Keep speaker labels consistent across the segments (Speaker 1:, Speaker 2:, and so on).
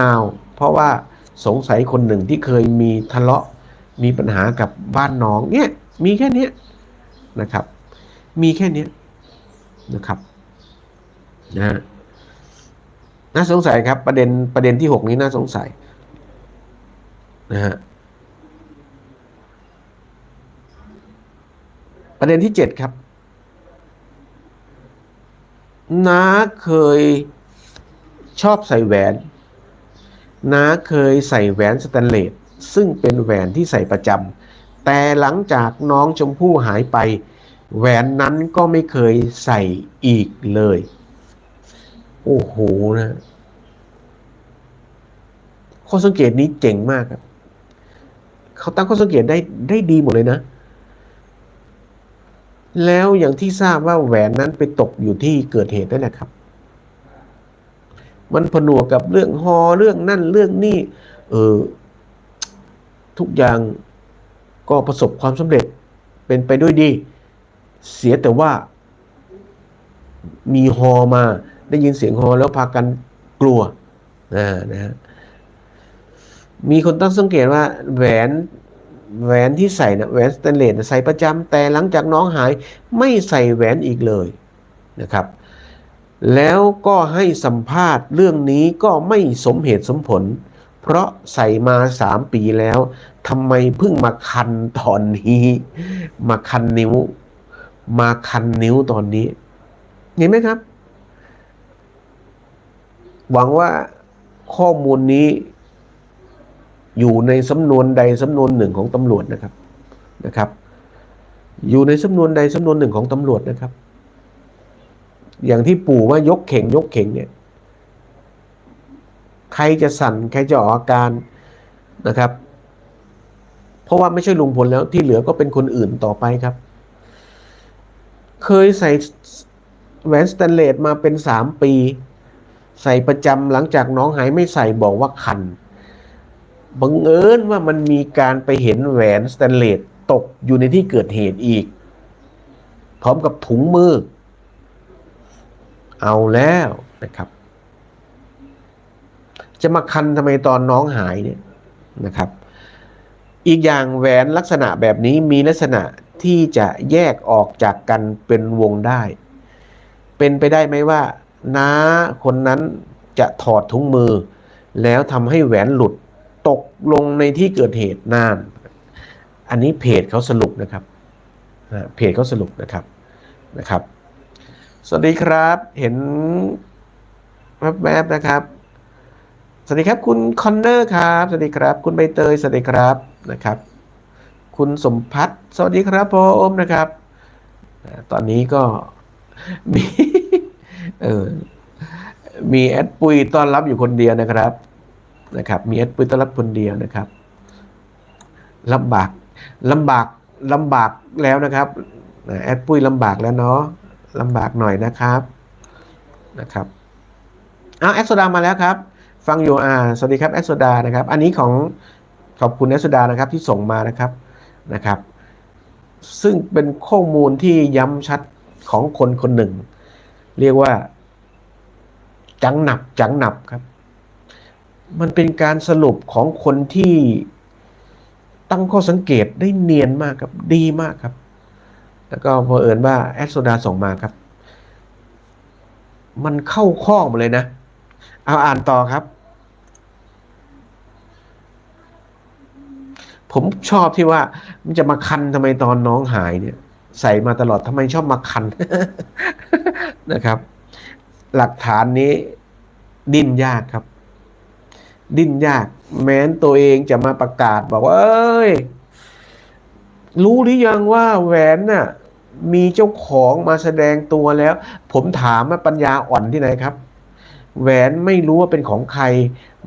Speaker 1: นาว เพราะว่าสงสัยคนหนึ่งที่เคยมีทะเลาะมีปัญหากับบ้านน้องเนี่ยมีแค่นี้นะครับ มีแค่นี้นะครับนะฮะน่าสงสัยครับประเด็นประเด็นที่หกนี้น่าสงสัยนะฮะประเด็นที่เจ็ดครับน้าเคยชอบใส่แหวน น้าเคยใส่แหวนสแตนเลสซึ่งเป็นแหวนที่ใส่ประจำแต่หลังจากน้องชมพู่หายไป แหวนนั้นก็ไม่เคยใส่อีกเลย โอ้โหนะข้อสังเกตนี้เจ๋งมากครับเขาตั้งข้อสังเกตได้ได้ดีหมดเลยนะ แล้วอย่างที่ทราบว่าแหวนนั้นไปตกอยู่ที่เกิดเหตุนั่นแหละครับ มันผนวกกับเรื่องฮอเรื่องนั่นเรื่องนี่เออทุกอย่างก็ประสบความสำเร็จเป็นไปด้วยดี เสียแต่ว่า มีฮอมา ได้ยินเสียงฮอแล้วพากันกลัวนะนะฮะมีคนตั้งสังเกตว่าแหวนแหวนที่ใส่นะแหวนสแตนเลสใส่ประจำแต่หลังจากน้องหายไม่ใส่แหวนอีกเลยนะครับ แล้วก็ให้สัมภาษณ์เรื่องนี้ก็ไม่สมเหตุสมผล เพราะใส่มาสามปีแล้วทำไมเพิ่งมาคันตอนนี้ มาคันนิ้ว มาคันนิ้วตอนนี้ เห็นไหมครับ หวังว่าข้อมูลนี้ อยู่ในสำนวนใดสำนวนหนึ่งของตำรวจนะครับนะครับ อยู่ในสำนวนใดสำนวนหนึ่งของตำรวจนะครับ อย่างที่ปู่ว่ายกเข่งยกเข่งเนี่ย ใครจะสั่นใครจะออกอาการนะครับ เพราะว่าไม่ใช่ลุงพลแล้วที่เหลือก็เป็นคนอื่นต่อไปครับ เคยใส่แหวนสแตนเลสมาเป็นสามปี ใส่ประจำหลังจากน้องหายไม่ใส่บอกว่าคันบังเอิญว่ามันมีการไปเห็นแหวนสแตนเลสตกอยู่ในที่เกิดเหตุอีก พร้อมกับถุงมือ เอาแล้วนะครับ จะมาคันทำไมตอนน้องหายเนี่ยนะครับ อีกอย่างแหวนลักษณะแบบนี้มีลักษณะที่จะแยกออกจากกันเป็นวงได้ เป็นไปได้ไหมว่าน้าคนนั้นจะถอดถุงมือ แล้วทำให้แหวนหลุดตกลงในที่เกิดเหตุนาน อันนี้เพจเขาสรุปนะครับเพจเขาสรุปนะครับนะครับ สวัสดีครับ เห็นแวบๆนะครับ สวัสดีครับคุณคอนเนอร์ครับ สวัสดีครับ คุณใบเตย สวัสดีครับนะครับ คุณสมพัฒน์สวัสดีครับผมนะครับ ตอนนี้ก็มีเออมีแอดปุยต้อนรับอยู่คนเดียวนะครับนะครับ มีแอดปุยต้อนรับคนเดียวนะครับลำบากลำบากลำบากแล้วนะครับแอดปุยลำบากแล้วเนาะ ลำบากหน่อยนะครับนะครับอ้าวแอดโซดามาแล้วครับ ฟังอยู่อ่าสวัสดีครับแอดโซดานะครับ อันนี้ของขอบคุณแอดโซดานะครับที่ส่งมานะครับนะครับ ซึ่งเป็นข้อมูลที่ย้ำชัดของคนคนหนึ่ง เรียกว่า จังหนับจังหนับครับ มันเป็นการสรุปของคนที่ตั้งข้อสังเกตได้เนียนมากครับดีมากครับ แล้วก็พอเอิญว่าแอดโซดาส่งมาครับ มันเข้าข้อหมดเลยนะ เอาอ่านต่อครับ ผมชอบที่ว่ามันจะมาคันทำไมตอนน้องหายเนี่ย ใส่มาตลอดทำไมชอบมาคันนะครับ หลักฐานนี้ดิ้นยากครับ ดิ้นยาก แม้นตัวเองจะมาประกาศบอกว่า เอ้ยรู้หรือยังว่าแหวนน่ะ มีเจ้าของมาแสดงตัวแล้ว ผมถามว่าปัญญาอ่อนที่ไหนครับ แหวนไม่รู้ว่าเป็นของใคร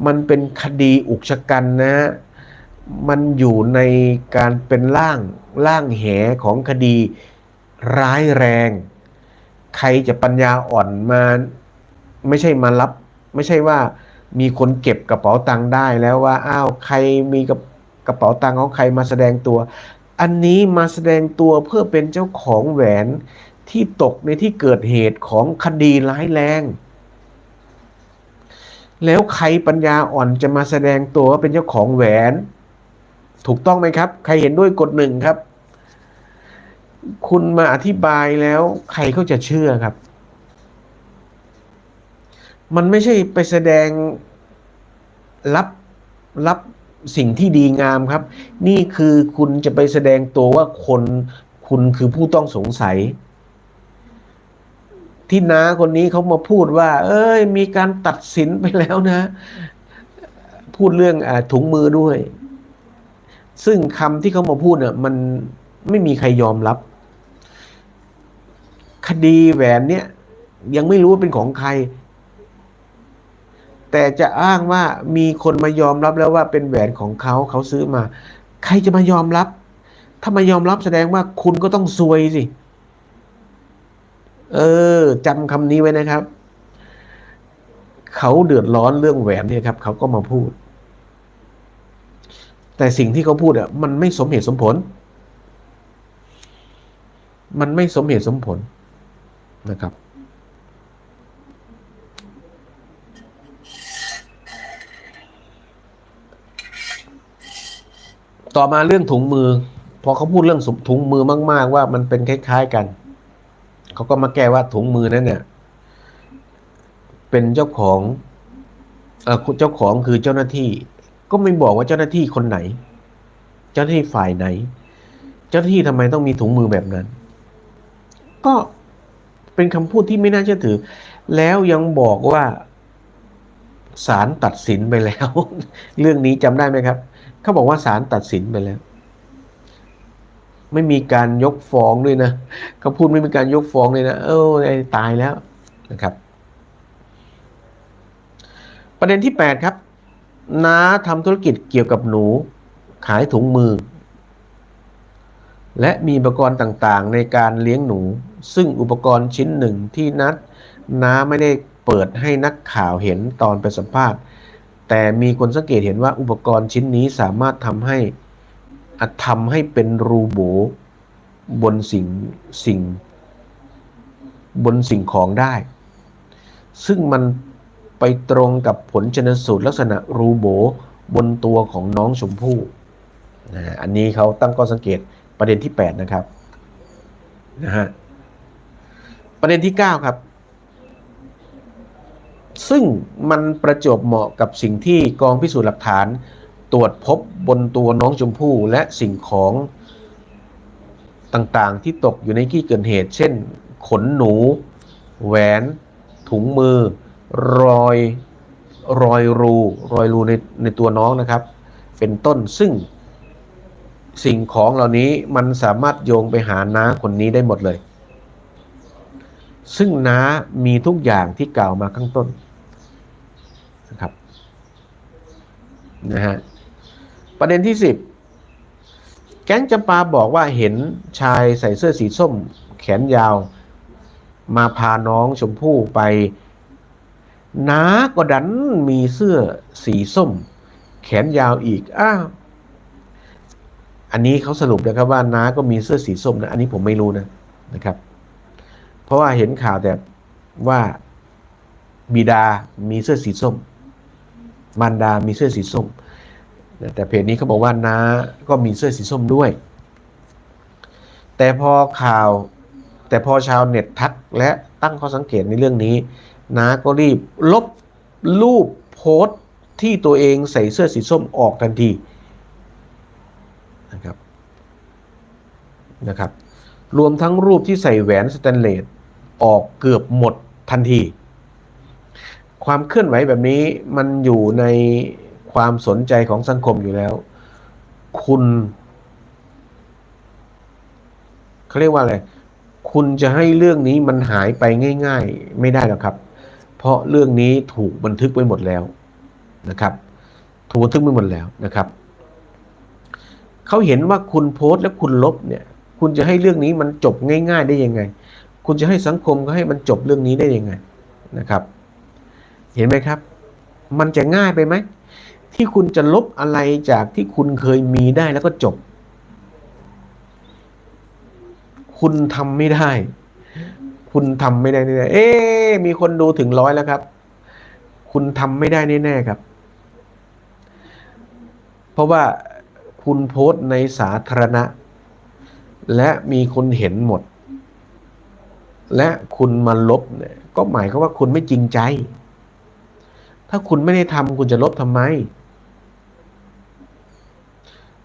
Speaker 1: มันเป็นคดีอุกชะกันนะ มันอยู่ในการเป็นร่างร่างแหของคดีร้ายแรง ใครจะปัญญาอ่อนมาไม่ใช่มารับ ไม่ใช่ว่ามีคนเก็บกระเป๋าตังค์ได้แล้วว่าอ้าวใครมีกระกระเป๋าตังค์ของใครมาแสดงตัว อันนี้มาแสดงตัวเพื่อเป็นเจ้าของแหวนที่ตกในที่เกิดเหตุของคดีร้ายแรง แล้วใครปัญญาอ่อนจะมาแสดงตัวว่าเป็นเจ้าของแหวน ถูกต้องไหมครับ ใครเห็นด้วยกดหนึ่งครับ คุณมาอธิบายแล้วใครเขาจะเชื่อครับ มันไม่ใช่ไปแสดงรับรับ สิ่งที่ดีงามครับ นี่คือคุณจะไปแสดงตัวว่าคนคุณคือผู้ต้องสงสัย ที่น้าคนนี้เขามาพูดว่า เอ้ย มีการตัดสินไปแล้วนะ พูดเรื่องอถุงมือด้วย ซึ่งคำที่เขามาพูดเนี่ยมันไม่มีใครยอมรับ คดีแหวนเนี่ย ยังไม่รู้ว่าเป็นของใคร แต่จะอ้างว่ามีคนมายอมรับแล้วว่าเป็นแหวนของเขาเขาซื้อมา ใครจะมายอมรับ ถ้ามายอมรับแสดงว่าคุณก็ต้องซวยสิ เออจำคำนี้ไว้นะครับ เขาเดือดร้อนเรื่องแหวนเนี่ยครับ เขาก็มาพูด แต่สิ่งที่เขาพูดอะมันไม่สมเหตุสมผล มันไม่สมเหตุสมผลนะครับ ต่อมาเรื่องถุงมือ พอเขาพูดเรื่องถุงมือมาก ๆ ว่ามันเป็นคล้าย ๆกัน เขาก็มาแก้ว่าถุงมือนั้นเนี่ย เป็นเจ้าของเออเจ้าของคือเจ้าหน้าที่ ก็ไม่บอกว่าเจ้าหน้าที่คนไหน เจ้าหน้าที่ฝ่ายไหน เจ้าหน้าที่ทำไมต้องมีถุงมือแบบนั้น ก็เป็นคำพูดที่ไม่น่าเชื่อถือ แล้วยังบอกว่าศาลตัดสินไปแล้ว เรื่องนี้จำได้ไหมครับ เขาบอกว่าศาลตัดสินไปแล้ว ไม่มีการยกฟ้องด้วยนะเขาพูดไม่มีการยกฟ้องเลยนะ เออตายแล้วนะครับ ประเด็นที่ 8 ครับน้าทำธุรกิจเกี่ยวกับหนู ขายถุงมือ และมีอุปกรณ์ต่างๆ ในการเลี้ยงหนู ซึ่งอุปกรณ์ชิ้นหนึ่งที่นัดน้าไม่ได้เปิดให้นักข่าวเห็นตอนไปสัมภาษณ์ แต่มีคนสังเกตเห็นว่าอุปกรณ์ชิ้นนี้สามารถทำให้ทำให้เป็นรูโบบนสิ่งสิ่ง บนสิ่งของได้ ซึ่งมันไปตรงกับผลชนสูตรลักษณะรูโบบนตัวของน้องชมพู่นะอันนี้เขาตั้งข้อสังเกตประเด็นที่ 8 นะครับนะฮะประเด็นที่ 9 ครับ ซึ่งมันประจวบเหมาะกับสิ่งที่กองพิสูจน์หลักฐาน ตรวจพบบนตัวน้องชมพู่และสิ่งของต่างๆ ที่ตกอยู่ในที่เกิดเหตุ เช่น ขนหนู แหวน ถุงมือ รอยรอยรู รอยรูในในตัวน้องนะครับ เป็นต้นซึ่งสิ่งของเหล่านี้มันสามารถโยงไปหาน้าคนนี้ได้หมดเลย ซึ่งน้ามีทุกอย่างที่กล่าวมาข้างต้นนะครับ นะฮะประเด็นที่10แก๊งจำปาบอกว่าเห็นชายใส่เสื้อสีส้มแขนยาว มาพาน้องชมพู่ไปน้าก็ดันมีเสื้อสีส้ม แขนยาวอีกอ้าวอันนี้เขาสรุปนะครับว่าน้าก็มีเสื้อสีส้มนะ อันนี้ผมไม่รู้นะนะครับ เพราะว่าเห็นข่าวแต่ว่าบิดามีเสื้อสีส้ม มารดามีเสื้อสีส้ม แต่เพจนี้เขาบอกว่าน้าก็มีเสื้อสีส้มด้วย แต่พอข่าว แต่พอชาวเน็ตทักและตั้งข้อสังเกตในเรื่องนี้ น้าก็รีบลบรูปโพสต์ที่ตัวเองใส่เสื้อสีส้มออกทันทีนะครับนะครับ รวมทั้งรูปที่ใส่แหวนสแตนเลสออกเกือบหมดทันที ความเคลื่อนไหวแบบนี้มันอยู่ในความสนใจของสังคมอยู่แล้ว คุณเขาเรียกว่าอะไร คุณจะให้เรื่องนี้มันหายไปง่าย ๆ ไม่ได้หรอกครับ เพราะเรื่องนี้ถูกบันทึกไว้หมดแล้วนะครับ ถูกบันทึกไว้หมดแล้วนะครับเขาเห็นว่าคุณโพสต์และคุณลบเนี่ย คุณจะให้เรื่องนี้มันจบง่าย ๆ ได้ยังไง คุณจะให้สังคมก็ให้มันจบเรื่องนี้ได้ยังไงนะครับ เห็นไหมครับ มันจะง่ายไปไหม ที่คุณจะลบอะไรจากที่คุณเคยมีได้แล้วก็จบ คุณทำไม่ได้ คุณทำไม่ได้เนี่ยเอ๊มีคนดูถึงร้อยแล้วครับคุณคุณทำไม่ได้แน่ๆครับ เพราะว่าคุณโพสต์ในสาธารณะ และมีคนเห็นหมด และคุณมาลบเนี่ยก็หมายความว่าคุณไม่จริงใจ ถ้าคุณไม่ได้ทำคุณจะลบทำไม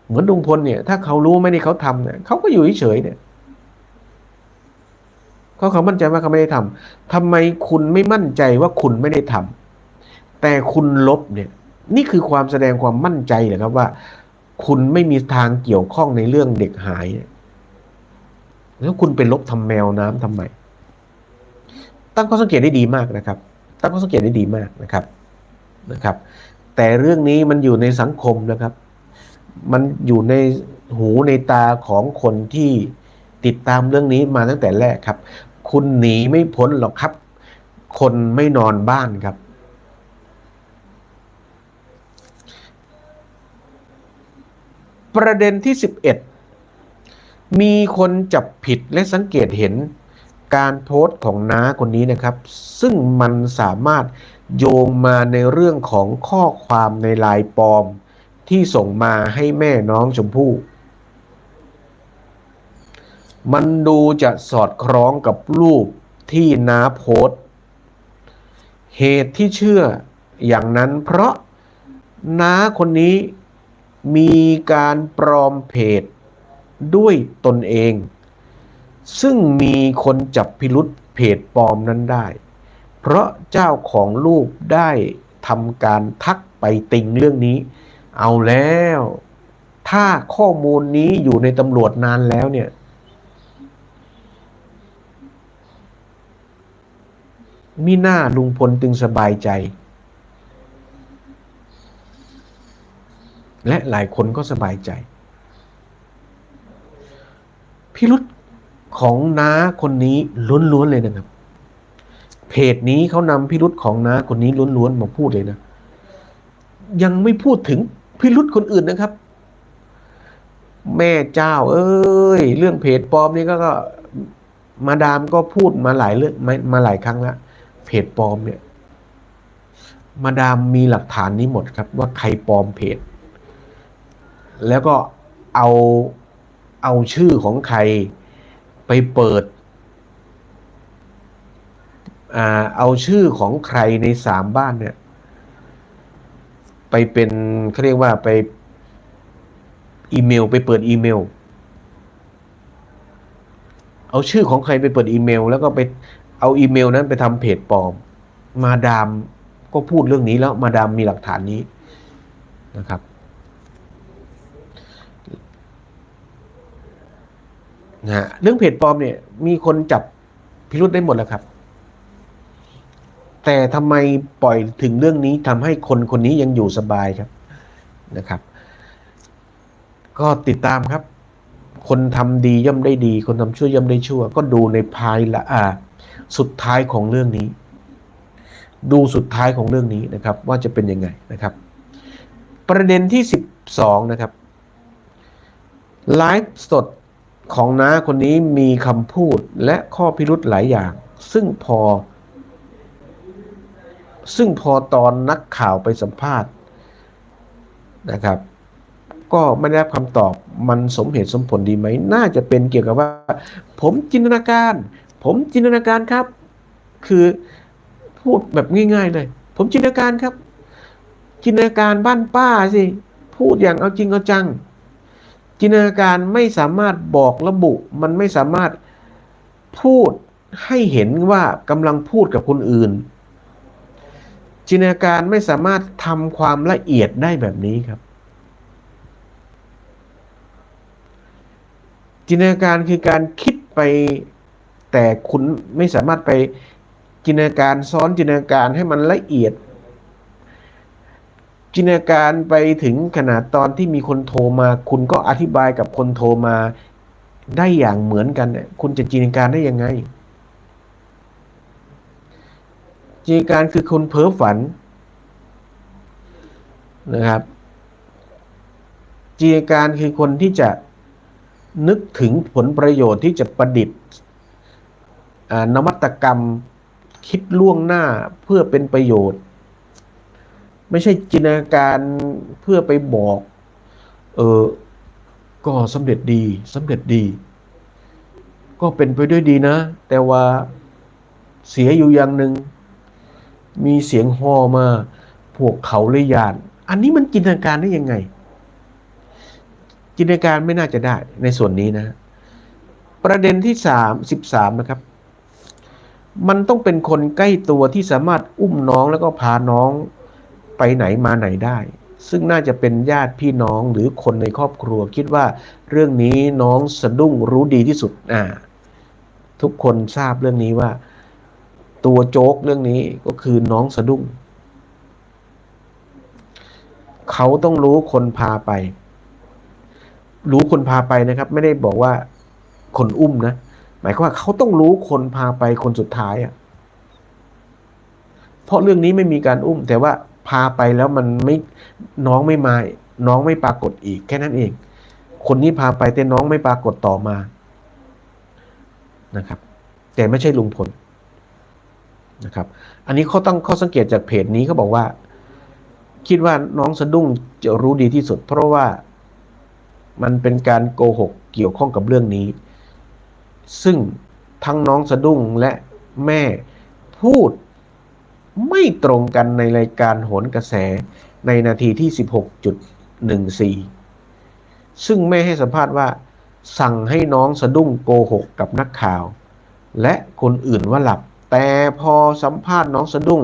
Speaker 1: เหมือนลุงพลเนี่ย ถ้าเขารู้ไม่ได้เขาทำเนี่ยเขาก็อยู่เฉยเนี่ยเขาเขามั่นใจว่าเขาไม่ได้ทำทำไมคุณไม่มั่นใจว่าคุณไม่ได้ทำแต่คุณลบเนี่ย นี่คือความแสดงความมั่นใจเหรอครับว่า คุณไม่มีทางเกี่ยวข้องในเรื่องเด็กหายแล้วคุณไปลบทำแมวน้ำทำไมตั้งข้อสังเกตได้ดีมากนะครับ ตั้งข้อสังเกตได้ดีมากนะครับ นะครับ แต่เรื่องนี้มันอยู่ในสังคมนะครับ มันอยู่ในหูในตาของคนที่ติดตามเรื่องนี้มาตั้งแต่แรกครับ คุณหนีไม่พ้นหรอกครับ คนไม่นอนบ้านครับ ประเด็นที่ 11 มีคนจับผิดและสังเกตเห็นการโพสต์ของน้าคนนี้นะครับ ซึ่งมันสามารถ โยงมาในเรื่องของข้อความในลายปลอมที่ส่งมาให้แม่น้องชมพู่มันดูจะสอดคล้องกับรูปที่น้าโพสเหตุที่เชื่ออย่างนั้นเพราะน้าคนนี้มีการปลอมเพจด้วยตนเอง ซึ่งมีคนจับพิรุษเพจปลอมนั้นได้ เพราะเจ้าของรูปได้ทำการทักไปติงเรื่องนี้ เอาแล้ว ถ้าข้อมูลนี้อยู่ในตำรวจนานแล้วเนี่ย มีหน้าลุงพลตึงสบายใจ และหลายคนก็สบายใจ พิรุษของน้าคนนี้ล้วนๆเลยนะครับ เพจนี้เขานำพิรุษของน้าคนนี้ล้วนๆมาพูดเลยนะ ยังไม่พูดถึงพิรุษคนอื่นนะครับ แม่เจ้า เอ้ย เรื่องเพจปลอมนี่ก็ก็มาดามก็พูดมาหลายเรื่องมามาหลายครั้งแล้วเพจปลอมเนี่ย มาดามมีหลักฐานนี้หมดครับ ว่าใครปลอมเพจ แล้วก็เอาเอาชื่อของใครไปเปิด เอาชื่อของใครในสามบ้านเนี่ย ไปเป็นเขาเรียกว่าไปอีเมล ไปเปิดอีเมล เอาชื่อของใครไปเปิดอีเมล แล้วก็ไปเอาอีเมลนั้นไปทำเพจปลอม มาดามก็พูดเรื่องนี้แล้วมาดามมีหลักฐานนี้นะครับ นะฮะเรื่องเพจปลอมเนี่ย มีคนจับพิรุษได้หมดแล้วครับ แต่ทำไมปล่อยถึงเรื่องนี้ทำให้คนคนนี้ยังอยู่สบายครับนะครับ ก็ติดตามครับ คนทำดีย่อมได้ดี คนทำชั่วย่อมได้ชั่ว ก็ดูในภายละอ่าสุดท้ายของเรื่องนี้ ดูสุดท้ายของเรื่องนี้นะครับ ว่าจะเป็นยังไงนะครับ ประเด็นที่ 12 นะครับไลฟ์สดของน้าคนนี้มีคำพูดและข้อพิรุธหลายอย่าง ซึ่งพอ ซึ่งพอตอนนักข่าวไปสัมภาษณ์นะครับ ก็ไม่ได้รับคำตอบมันสมเหตุสมผลดีไหม น่าจะเป็นเกี่ยวกับว่า ผมจินตนาการ ผมจินตนาการครับ คือพูดแบบง่าย ๆ เลย ผมจินตนาการครับ จินตนาการบ้านป้าสิพูดอย่างเอาจริงเอาจัง จินตนาการไม่สามารถบอกระบุ มันไม่สามารถพูดให้เห็นว่ากำลังพูดกับคนอื่น จินตนาการไม่สามารถทำความละเอียดได้แบบนี้ครับ จินตนาการคือการคิดไปแต่คุณไม่สามารถไปจินตนาการซ้อนจินตนาการให้มันละเอียด จินตนาการไปถึงขนาดตอนที่มีคนโทรมา คุณก็อธิบายกับคนโทรมาได้อย่างเหมือนกันเนี่ยคุณจะจินตนาการได้ยังไง จินตนาการคือคนเพ้อฝันนะครับจินตนาการคือคนที่จะนึกถึงผลประโยชน์ที่จะประดิษฐ์นวัตกรรมคิดล่วงหน้าเพื่อเป็นประโยชน์ ไม่ใช่จินตนาการเพื่อไปบอก เออก็สำเร็จดีสำเร็จดี ก็เป็นไปด้วยดีนะ แต่ว่าเสียอยู่อย่างหนึ่ง มีเสียงฮอมา พวกเขาเลยยาน อันนี้มันจินตนาการได้ยังไง จินตนาการไม่น่าจะได้ในส่วนนี้นะ ประเด็นที่สามสิบสามนะครับ มันต้องเป็นคนใกล้ตัวที่สามารถอุ้มน้องแล้วก็พาน้องไปไหนมาไหนได้ ซึ่งน่าจะเป็นญาติพี่น้องหรือคนในครอบครัว คิดว่าเรื่องนี้น้องสะดุ้งรู้ดีที่สุดอ่าทุกคนทราบเรื่องนี้ว่า ตัวโจ๊กเรื่องนี้ก็คือน้องสะดุ้ง เขาต้องรู้คนพาไป รู้คนพาไปนะครับ ไม่ได้บอกว่าคนอุ้มนะ หมายความว่าเขาต้องรู้คนพาไปคนสุดท้ายอะ่ะ เพราะเรื่องนี้ไม่มีการอุ้ม แต่ว่าพาไปแล้วมันไม่น้องไม่มา น้องไม่ปรากฏอีกแค่นั้นเอง คนนี้พาไปแต่น้องไม่ปรากฏต่อมานะครับ แต่ไม่ใช่ลุงพล นะครับ อันนี้เขาตั้งข้อสังเกตจากเพจนี้เขาบอกว่า คิดว่าน้องสะดุ้งจะรู้ดีที่สุด เพราะว่ามันเป็นการโกหกเกี่ยวข้องกับเรื่องนี้ ซึ่งทั้งน้องสะดุ้งและแม่พูดไม่ตรงกันในรายการโหนกระแสในนาทีที่ 16.14 ซึ่งแม่ให้สัมภาษณ์ว่า สั่งให้น้องสะดุ้งโกหกกับนักข่าว และคนอื่นว่าหลับ แต่พอสัมภาษณ์น้องสะดุ้ง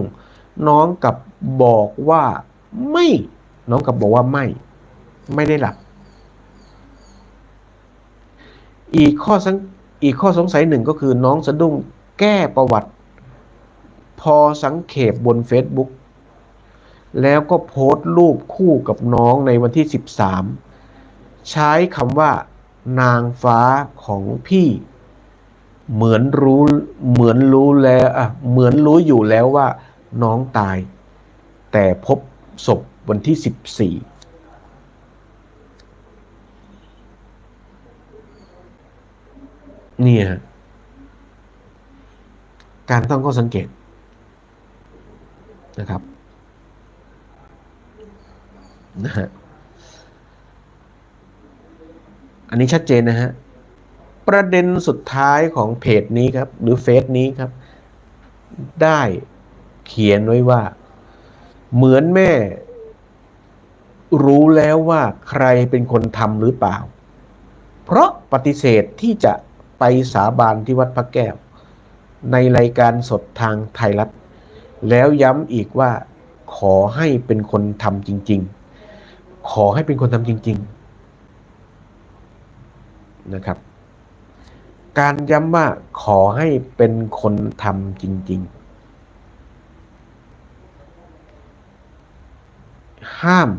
Speaker 1: น้องกับบอกว่าไม่ น้องกับบอกว่าไม่ ไม่ได้หลับ อีกข้อสังอีกข้อสงสัยหนึ่งก็คือน้องสะดุ้งแก้ประวัติ พอสังเขปบน Facebook แล้วก็โพสต์รูปคู่กับน้องในวันที่ 13 ใช้คำว่านางฟ้าของพี่ เหมือนรู้เหมือนรู้แล้วอะเหมือนรู้อยู่แล้วว่าน้องตาย แต่พบศพวันที่14เนี่ยการตั้งข้อสังเกตนะครับนะฮะอันนี้ชัดเจนนะฮะ ประเด็นสุดท้ายของเพจนี้ครับ หรือเฟซนี้ครับ ได้เขียนไว้ว่า เหมือนแม่ รู้แล้วว่าใครเป็นคนทำหรือเปล่า เพราะปฏิเสธที่จะไปสาบานที่วัดพระแก้ว ในรายการสดทางไทยรัฐ แล้วย้ำอีกว่า ขอให้เป็นคนทำจริง ๆ ขอให้เป็นคนทำจริง ๆ นะครับ การย้ำว่าขอให้เป็นคนทำจริง ๆ ห้าม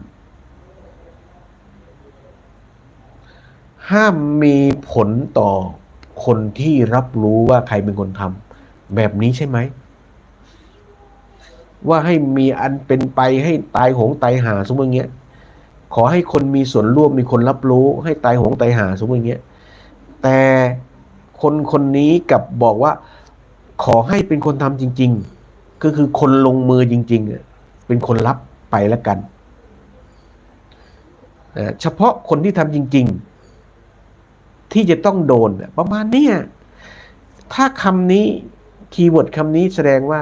Speaker 1: ห้ามมีผลต่อคนที่รับรู้ว่าใครเป็นคนทำแบบนี้ใช่ไหม ว่าให้มีอันเป็นไปให้ตายหงตายหาสมมติเงี้ย ขอให้คนมีส่วนร่วมมีคนรับรู้ ให้ตายหงตายหาสมมติเงี้ย แต่ คนคนนี้กับบอกว่า ขอให้เป็นคนทำจริง ๆ ก็คือคนลงมือจริง ๆ เป็นคนรับไปแล้วกัน เฉพาะคนที่ทำจริง ๆ ที่จะต้องโดนประมาณนี้ถ้าคำนี้คีย์เวิร์ดคำนี้แสดงว่า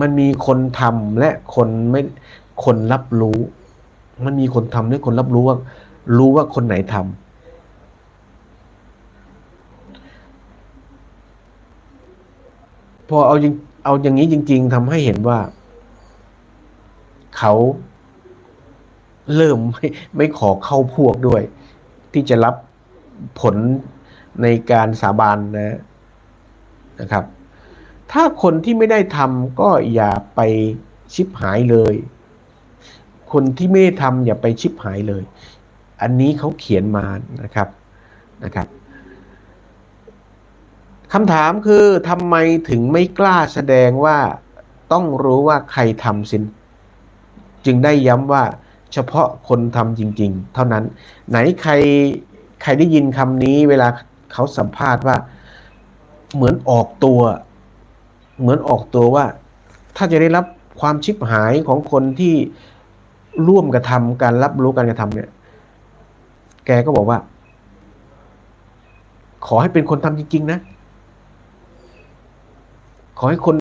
Speaker 1: มันมีคนทำและคนไม่คนรับรู้ มันมีคนทำและคนรับรู้ว่า รู้ว่าคนไหนทำ พอเอาจริงเอาอย่างนี้จริง ๆทำให้เห็นว่า เขาเริ่มไม่ไม่ขอเข้าพวกด้วย ที่จะรับผลในการสาบานนะนะครับ ถ้าคนที่ไม่ได้ทำก็อย่าไปชิบหายเลย คนที่ไม่ได้ทำอย่าไปชิบหายเลย อันนี้เขาเขียนมานะครับนะครับ คำถามคือทำไมถึงไม่กล้าแสดงว่าต้องรู้ว่าใครทำสิน จึงได้ย้ำว่าเฉพาะคนทำจริง ๆ เท่านั้น ไหนใครใครได้ยินคำนี้เวลาเขาสัมภาษณ์ว่า เหมือนออกตัว เหมือนออกตัวว่า ถ้าจะได้รับความชิบหายของคนที่ร่วมกระทำการรับรู้การกระทำเนี่ย แกก็บอกว่า ขอให้เป็นคนทำจริง ๆ นะ ขอให้คน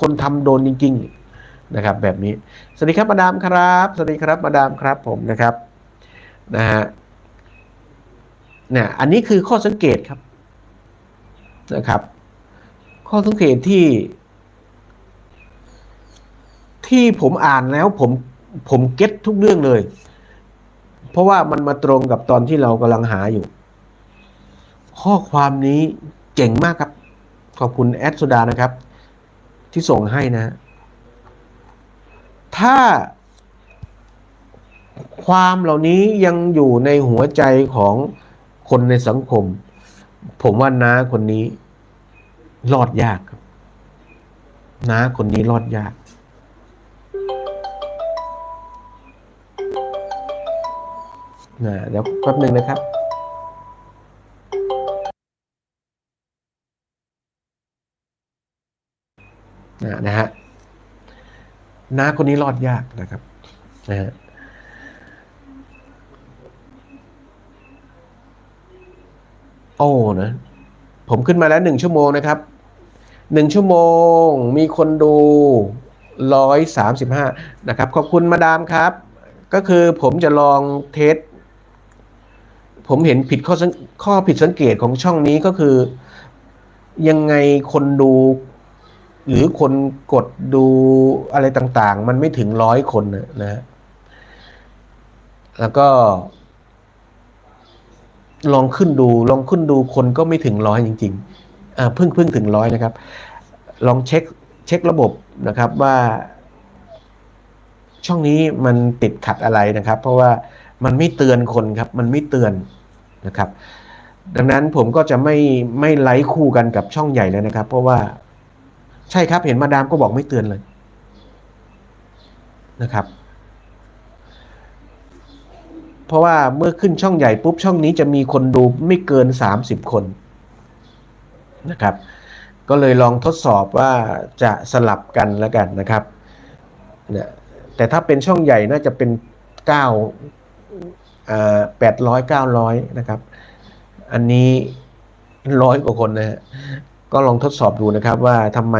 Speaker 1: คนทำโดนจริง ๆนะครับ แบบนี้ สวัสดีครับมาดามครับ สวัสดีครับมาดามครับผมนะครับนะฮะเนี่ยอันนี้คือข้อสังเกตครับนะครับ ข้อสังเกตที่ ที่ผมอ่านแล้วผมผมเก็ตทุกเรื่องเลย เพราะว่ามันมาตรงกับตอนที่เรากำลังหาอยู่ ข้อความนี้เจ๋งมากครับ ขอบคุณแอดสุดานะครับ ที่ส่งให้นะ ถ้า ความเหล่านี้ยังอยู่ในหัวใจของคนในสังคม ผมว่าน้าคนนี้ รอดยากครับน้าคนนี้รอดยาก นะเดี๋ยวแป๊บหนึ่งนะครับ นะฮะน้าคนนี้รอดยากนะครับนะฮะโอ้นะผมขึ้นมาแล้วหนึ่งชั่วโมงนะครับหนึ่งชั่วโมงมีคนดูร้อยสามสิบห้านะครับ ขอบคุณมาดามครับ ก็คือผมจะลองเทส ผมเห็นผิดข้อสังข้อผิดสังเกตของช่องนี้ก็คือ ยังไงคนดู หรือคนกดดูอะไรต่างๆ มันไม่ถึงร้อยคนนะนะฮะแล้วก็ ลองขึ้นดู ลองขึ้นดูคนก็ไม่ถึงร้อยจริง ๆ อ่าเพิ่งเพิ่งถึงร้อยนะครับ ลองเช็คเช็คระบบนะครับว่า ช่องนี้มันติดขัดอะไรนะครับ เพราะว่ามันไม่เตือนคนครับ มันไม่เตือนนะครับ ดังนั้นผมก็จะไม่ไม่ไลค์คู่กันกับช่องใหญ่เลยนะครับ เพราะว่า ใช่ครับ เห็นมาดามก็บอกไม่เตือนเลยนะครับ เพราะว่าเมื่อขึ้นช่องใหญ่ปุ๊บช่องนี้จะมีคนดูไม่เกิน 30 คนนะครับ ก็เลยลองทดสอบว่าจะสลับกันแล้วกันนะครับเนี่ยแต่ถ้าเป็นช่องใหญ่น่าจะเป็น9อ่าแปดร้อยเก้าร้อยนะครับ อันนี้ร้อยกว่าคนนะฮะ ก็ลองทดสอบดูนะครับว่าทำไม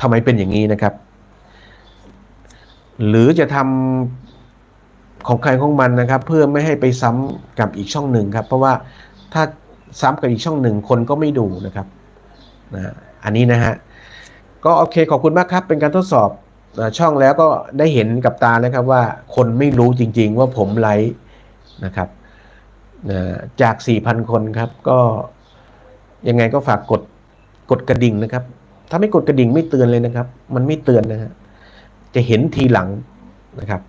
Speaker 1: ทำไมเป็นอย่างนี้นะครับ หรือจะทำของใครของมันนะครับ เพื่อไม่ให้ไปซ้ำกับอีกช่องหนึ่งครับ เพราะว่าถ้าซ้ำกับอีกช่องหนึ่งคนก็ไม่ดูนะครับนะอันนี้นะฮะก็โอเคขอบคุณมากครับ เป็นการทดสอบช่องแล้วก็ได้เห็นกับตานะครับว่าคนไม่รู้จริง ๆ ว่าผมไลฟ์นะครับนะจาก 4,000 คนครับก็ ยังไงก็ฝากกดกดกระดิ่งนะครับ ถ้าไม่กดกระดิ่งไม่เตือนเลยนะครับ มันไม่เตือนนะฮะจะเห็นทีหลังนะครับ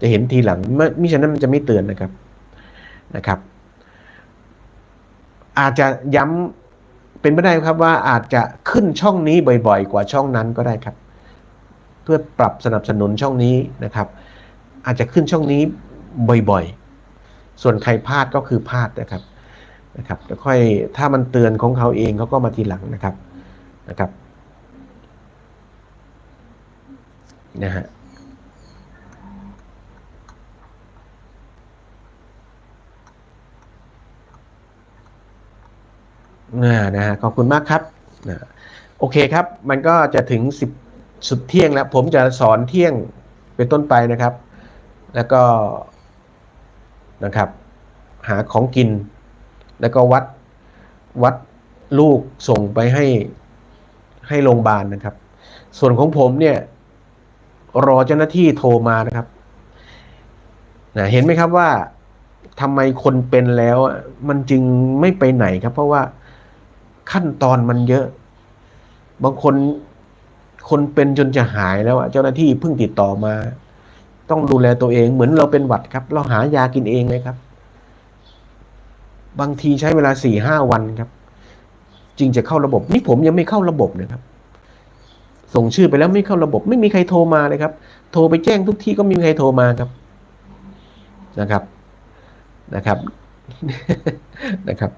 Speaker 1: จะเห็นทีหลังไม่มิฉะนั้นมันจะไม่เตือนนะครับนะครับ อาจจะย้ำเป็นไปได้ครับว่าอาจจะขึ้นช่องนี้บ่อยๆ กว่าช่องนั้นก็ได้ครับ เพื่อปรับสนับสนุนช่องนี้นะครับ อาจจะขึ้นช่องนี้บ่อยๆ ส่วนใครพลาดก็คือพลาดนะครับ นะครับแล้วค่อยถ้ามันเตือนของเขาเองเขาก็มาทีหลังนะครับนะครับนะฮะนะนะฮะขอบคุณมากครับนะโอเคครับ มันก็จะถึงสิบสุดเที่ยงแล้ว ผมจะสอนเที่ยงเป็นต้นไปนะครับ แล้วก็นะครับ หาของกิน แล้วก็วัดวัดลูกส่งไปให้ให้โรงพยาบาลนะครับ ส่วนของผมเนี่ยรอเจ้าหน้าที่โทรมานะครับนะเห็นไหมครับว่าทำไมคนเป็นแล้วมันจึงไม่ไปไหนครับ เพราะว่าขั้นตอนมันเยอะ บางคนคนเป็นจนจะหายแล้วเจ้าหน้าที่เพิ่งติดต่อมา ต้องดูแลตัวเองเหมือนเราเป็นหวัดครับ เราหายากินเองเลยครับ บางทีใช้เวลาสี่ห้าวันครับ จึงจะเข้าระบบ นี่ผมยังไม่เข้าระบบนะครับ ส่งชื่อไปแล้วไม่เข้าระบบ ไม่มีใครโทรมาเลยครับ โทรไปแจ้งทุกที่ก็ไม่มีใครโทรมาครับนะครับนะครับนะครับ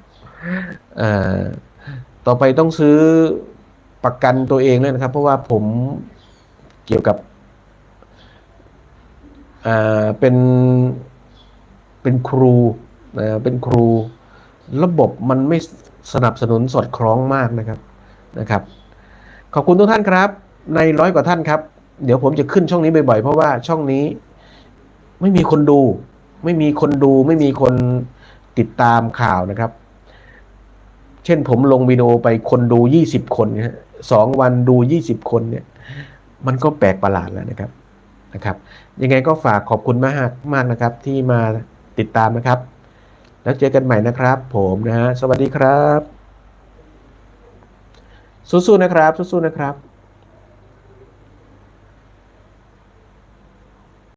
Speaker 1: ต่อไปต้องซื้อประกันตัวเองเลยนะครับ เพราะว่าผมเกี่ยวกับเป็นเป็นครูนะเป็นครู ระบบมันไม่สนับสนุนสอดคล้องมากนะครับนะครับ ขอบคุณทุกท่านครับ ในร้อยกว่าท่านครับ เดี๋ยวผมจะขึ้นช่องนี้บ่อยๆ เพราะว่าช่องนี้ไม่มีคนดู ไม่มีคนดู ไม่มีคนติดตามข่าวนะครับ เช่นผมลงวิดีโอไปคนดูยี่สิบคนสองวันดูยี่สิบคนเนี่ย มันก็แปลกประหลาดแล้วนะครับนะครับ ยังไงก็ฝากขอบคุณมากมากนะครับ ที่มาติดตามนะครับ แล้วเจอกันใหม่นะครับ ผมนะฮะสวัสดีครับสู้ๆนะครับสู้ๆนะครับ